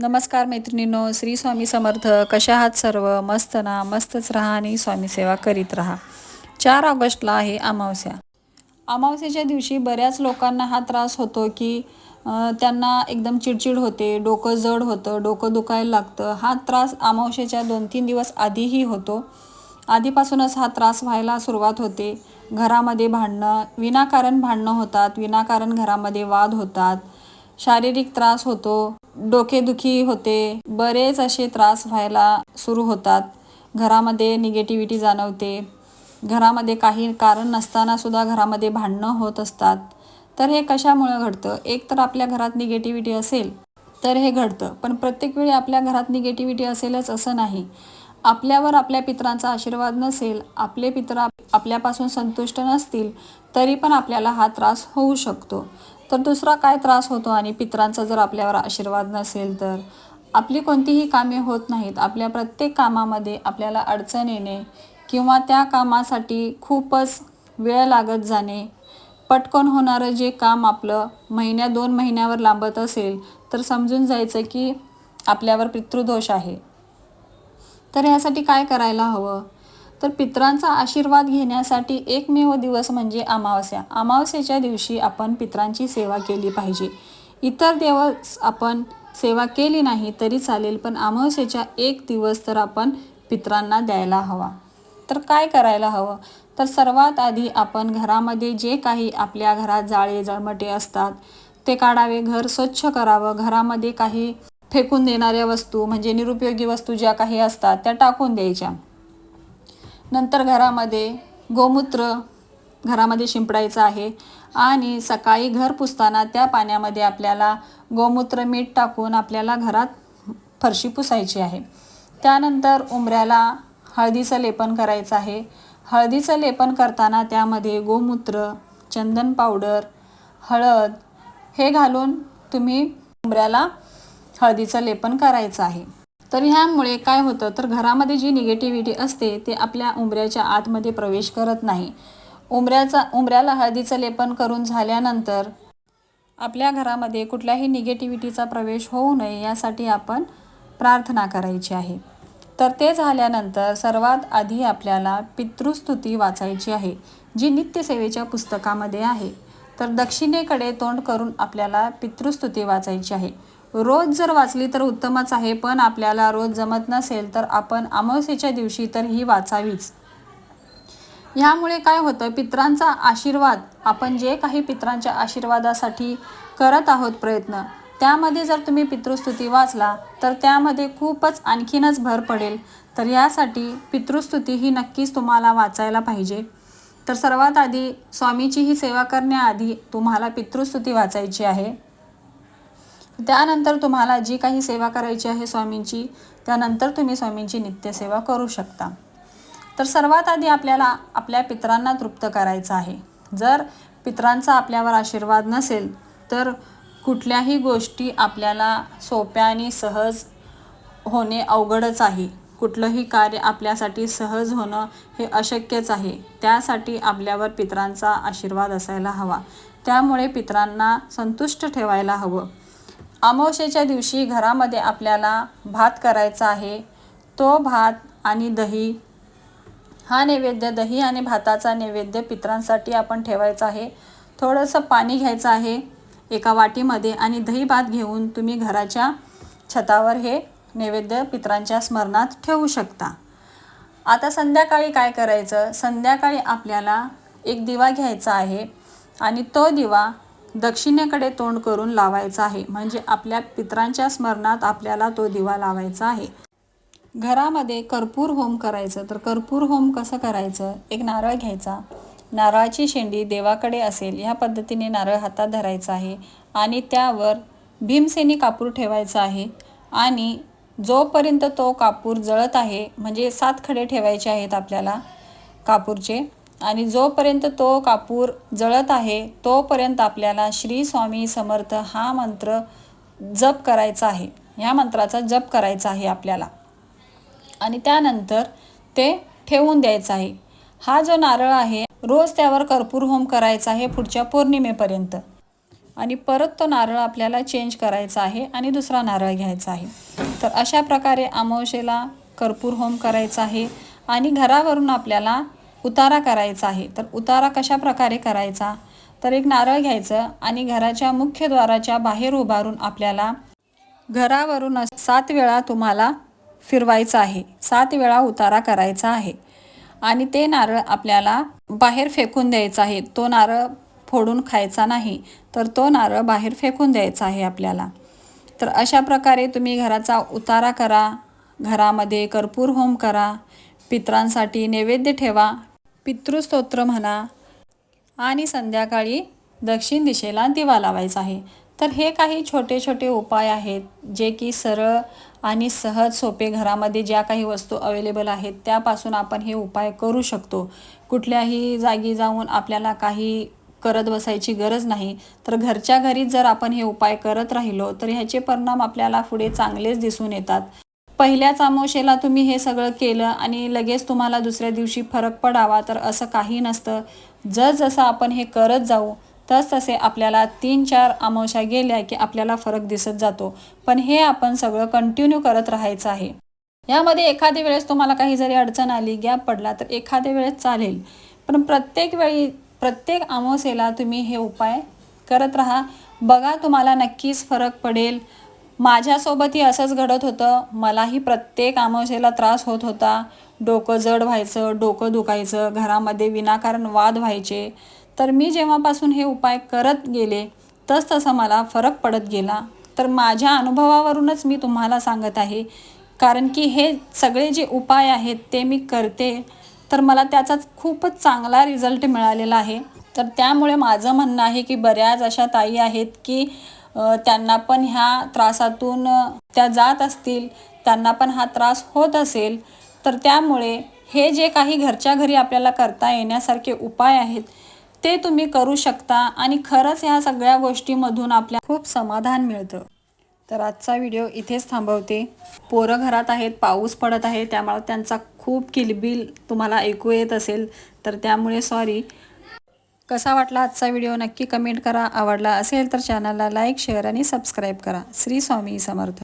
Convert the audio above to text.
नमस्कार मैत्रिणींनो श्री स्वामी समर्थ. कशा आहात सर्व? मस्त ना? मस्तच राहा आणि स्वामी सेवा करीत राहा. चार ऑगस्टला आहे अमावस्या. अमावस्याच्या दिवशी बऱ्याच लोकांना हा त्रास होतो की त्यांना एकदम चिडचिड होते डोकं जड होतं डोकं दुखायला लागतं. हा त्रास अमावस्याच्या दोन तीन दिवस आधीही होतो. आधीपासूनच हा त्रास व्हायला सुरुवात होते. घरामध्ये भांडणं विनाकारण भांडणं होतात विनाकारण घरामध्ये वाद होतात. शारीरिक त्रास होतो डोकेदुखी होते बरेच असे त्रास व्हायला सुरू होतात. घरामध्ये निगेटिव्हिटी जाणवते. घरामध्ये काही कारण नसताना सुद्धा घरामध्ये भांडणं होत असतात. तर हे कशामुळे घडतं? एक तर आपल्या घरात निगेटिव्हिटी असेल तर हे घडतं. पण प्रत्येक वेळी आपल्या घरात निगेटिव्हिटी असेलच असं नाही. आपल्यावर आपल्या पितरांचा आशीर्वाद नसेल आपले पित्र आपल्यापासून संतुष्ट नसतील तरी पण आपल्याला हा त्रास होऊ शकतो. तर दुसरा काय त्रास होतो आणि पितरांचा जर आपल्यावर आशीर्वाद नसेल तर? आपली कोणतीही कामे होत नाहीत. आपल्या प्रत्येक कामामध्ये आपल्याला अडचण येणे किंवा त्या कामासाठी खूपच वेळ लागत जाणे. पटकन होणारं जे काम आपलं महिन्या दोन महिन्यावर लांबत असेल तर समजून जायचं की आपल्यावर पितृदोष आहे. तर यासाठी काय करायला हवं? तर पित्रांचा आशीर्वाद घेण्यासाठी एकमेव दिवस म्हणजे अमावस्या. अमावस्येच्या दिवशी आपण पित्रांची सेवा केली पाहिजे. इतर दिवस आपण सेवा केली नाही तरी चालेल पण अमावस्येच्या एक दिवस तर आपण पित्रांना द्यायला हवा. तर काय करायला हवं? तर सर्वात आधी आपण घरामध्ये जे काही आपल्या घरात जाळे जळमटे असतात ते काढावे. घर स्वच्छ करावं. घरामध्ये काही फेकून देणाऱ्या वस्तू म्हणजे निरुपयोगी वस्तू ज्या काही असतात त्या टाकून द्यायच्या. नंतर घरामध्ये गोमूत्र घरामध्ये शिंपडायचं आहे. आणि सकाळी घर पुसताना त्या पाण्यामध्ये आपल्याला गोमूत्र मीठ टाकून आपल्याला घरात फरशी पुसायची आहे. त्यानंतर उंबऱ्याला हळदीचं लेपन करायचं आहे. हळदीचं लेपन करताना त्यामध्ये गोमूत्र चंदन पावडर हळद हे घालून तुम्ही उंबऱ्याला हळदीचं लेपन करायचं आहे. तर ह्यामुळे काय होतं तर घरामध्ये जी निगेटिव्हिटी असते ते आपल्या उंबऱ्याच्या आतमध्ये प्रवेश करत नाही. उंबऱ्याचा उंबऱ्याला हळदीचं लेपन करून झाल्यानंतर आपल्या घरामध्ये कुठल्याही निगेटिव्हिटीचा प्रवेश होऊ नये यासाठी आपण प्रार्थना करायची आहे. तर ते झाल्यानंतर सर्वात आधी आपल्याला पितृस्तुती वाचायची आहे जी नित्यसेवेच्या पुस्तकामध्ये आहे. तर दक्षिणेकडे तोंड करून आपल्याला पितृस्तुती वाचायची आहे. रोज जर वाचली तर उत्तमच आहे पण आपल्याला रोज जमत नसेल तर आपण अमावस्येच्या दिवशी तर ही वाचावीच. ह्यामुळे काय होतं पित्रांचा आशीर्वाद आपण जे काही पित्रांच्या आशीर्वादासाठी करत आहोत प्रयत्न त्यामध्ये जर तुम्ही पितृस्तुती वाचला तर त्यामध्ये खूपच आणखीनच भर पडेल. तर यासाठी पितृस्तुती ही नक्कीच तुम्हाला वाचायला पाहिजे. तर सर्वात आधी स्वामीची ही सेवा करण्याआधी तुम्हाला पितृस्तुती वाचायची आहे. त्यानंतर तुम्हाला जी काही सेवा करायची आहे स्वामींची त्यानंतर तुम्ही स्वामींची नित्यसेवा करू शकता. तर सर्वात आधी आपल्याला आपल्या पित्रांना तृप्त करायचं आहे. जर पित्रांचा आपल्यावर आशीर्वाद नसेल तर कुठल्याही गोष्टी आपल्याला सोप्या आणि सहज होणे अवघडच आहे. कुठलंही कार्य आपल्यासाठी सहज होणं हे अशक्यच आहे. त्यासाठी आपल्यावर पित्रांचा आशीर्वाद असायला हवा. त्यामुळे पित्रांना संतुष्ट ठेवायला हवं. अमावशेच्या दिवशी घरामध्ये आपल्याला भात करायचा आहे. तो भात आणि दही हा नैवेद्य दही आणि भाताचा नैवेद्य पितरांसाठी आपण ठेवायचा आहे. थोडंसं पाणी घ्यायचं आहे एका वाटीमध्ये आणि दही भात घेऊन तुम्ही घराच्या छतावर हे नैवेद्य पित्रांच्या स्मरणात ठेवू शकता. आता संध्याकाळी काय करायचं? संध्याकाळी आपल्याला एक दिवा घ्यायचा आहे आणि तो दिवा दक्षिणेकडे तोंड करून लावायचा आहे. म्हणजे आपल्या पितरांच्या स्मरणात आपल्याला तो दिवा लावायचा आहे. घरामध्ये कर्पूर होम करायचं. तर कर्पूर होम कसं करायचं? एक नारळ घ्यायचा. नारळाची शेंडी देवाकडे असेल ह्या पद्धतीने नारळ हातात धरायचा आहे आणि त्यावर भीमसेनी कापूर ठेवायचा आहे आणि जोपर्यंत तो कापूर जळत आहे म्हणजे सात खडे ठेवायचे आहेत आपल्याला कापूरचे आणि जोपर्यंत तो कापूर जळत आहे तोपर्यंत आपल्याला श्री स्वामी समर्थ हा मंत्र जप करायचा आहे. ह्या मंत्राचा जप करायचा आहे आपल्याला. आणि त्यानंतर ते ठेवून द्यायचं आहे. हा जो नारळ आहे रोज त्यावर कर्पूर होम करायचा आहे पुढच्या पौर्णिमेपर्यंत. आणि परत तो नारळ आपल्याला चेंज करायचा आहे आणि दुसरा नारळ घ्यायचा आहे. तर अशा प्रकारे अमावशेला कर्पूर होम करायचा आहे आणि घरावरून आपल्याला उतारा करायचा आहे. तर उतारा कशा प्रकारे करायचा? तर एक नारळ घ्यायचं आणि घराच्या मुख्य द्वाराच्या बाहेर उभारून आपल्याला घरावरून अस- सात वेळा तुम्हाला फिरवायचं आहे. सात वेळा उतारा करायचा आहे. आणि ते नारळ आपल्याला बाहेर फेकून द्यायचा आहे. तो नारळ फोडून खायचा नाही तर तो नारळ बाहेर फेकून द्यायचा आहे आपल्याला. तर अशा प्रकारे तुम्ही घराचा उतारा करा. घरामध्ये कर्पूर होम करा. पित्रांसाठी नैवेद्य ठेवा. पितृस्तोत्र म्हणा आणि संध्याकाळी दक्षिण दिशेला दिवा लावायचा आहे. तर हे काही छोटे छोटे उपाय आहेत जे की सरळ आणि सहज सोपे घरामध्ये ज्या काही वस्तू अवेलेबल आहेत त्यापासून आपण हे उपाय करू शकतो. कुठल्याही जागी जाऊन आपल्याला काही करत बसायची गरज नाही. तर घरच्या घरीच जर आपण हे उपाय करत राहिलो तर ह्याचे परिणाम आपल्याला पुढे चांगलेच दिसून येतात. पहिल्याच आमोशेला तुम्ही हे सगळं केलं आणि लगेच तुम्हाला दुसऱ्या दिवशी फरक पडावा तर असं काही नसतं. जसजसं आपण हे करत जाऊ तस तसे आपल्याला तीन चार आमोशा गेल्या की आपल्याला फरक दिसत जातो. पण हे आपण सगळं कंटिन्यू करत राहायचं आहे. यामध्ये एखाद्या वेळेस तुम्हाला काही जरी अडचण आली गॅप पडला तर एखाद्या वेळेस चालेल. पण प्रत्येक वेळी प्रत्येक आमोसेला तुम्ही हे उपाय करत राहा. बघा तुम्हाला नक्कीच फरक पडेल. माझ्यासोबतही असंच घडत होतं. मलाही प्रत्येक अमावस्येला त्रास होत होता. डोकं जड व्हायचं डोकं दुखायचं घरामध्ये विनाकारण वाद व्हायचे. तर मी जेव्हापासून हे उपाय करत गेले तस तसं मला फरक पडत गेला. तर माझ्या अनुभवावरूनच मी तुम्हाला सांगत आहे. कारण की हे सगळे जे उपाय आहेत ते मी करते. तर मला त्याचा खूपच चांगला रिझल्ट मिळालेला आहे. तर त्यामुळे माझं म्हणणं आहे की बऱ्याच अशा ताई आहेत की त्यांना पण ह्या त्रासातून त्या जात असतील त्यांना पण हा त्रास होत असेल तर त्यामुळे हे जे काही घरच्या घरी आपल्याला करता येण्यासारखे उपाय आहेत ते तुम्ही करू शकता आणि खरंच ह्या सगळ्या गोष्टीमधून आपल्या खूप समाधान मिळतं. तर आजचा व्हिडिओ इथेच थांबवते. पोरं घरात आहेत पाऊस पडत आहे त्यामुळे त्यांचा खूप किलबिल तुम्हाला ऐकू येत असेल तर त्यामुळे सॉरी कसा वाटला आजचा व्हिडिओ नक्की कमेंट करा. आवडला असेल तर चॅनलला लाईक शेअर आणि सबस्क्राईब करा. श्री स्वामी समर्थ.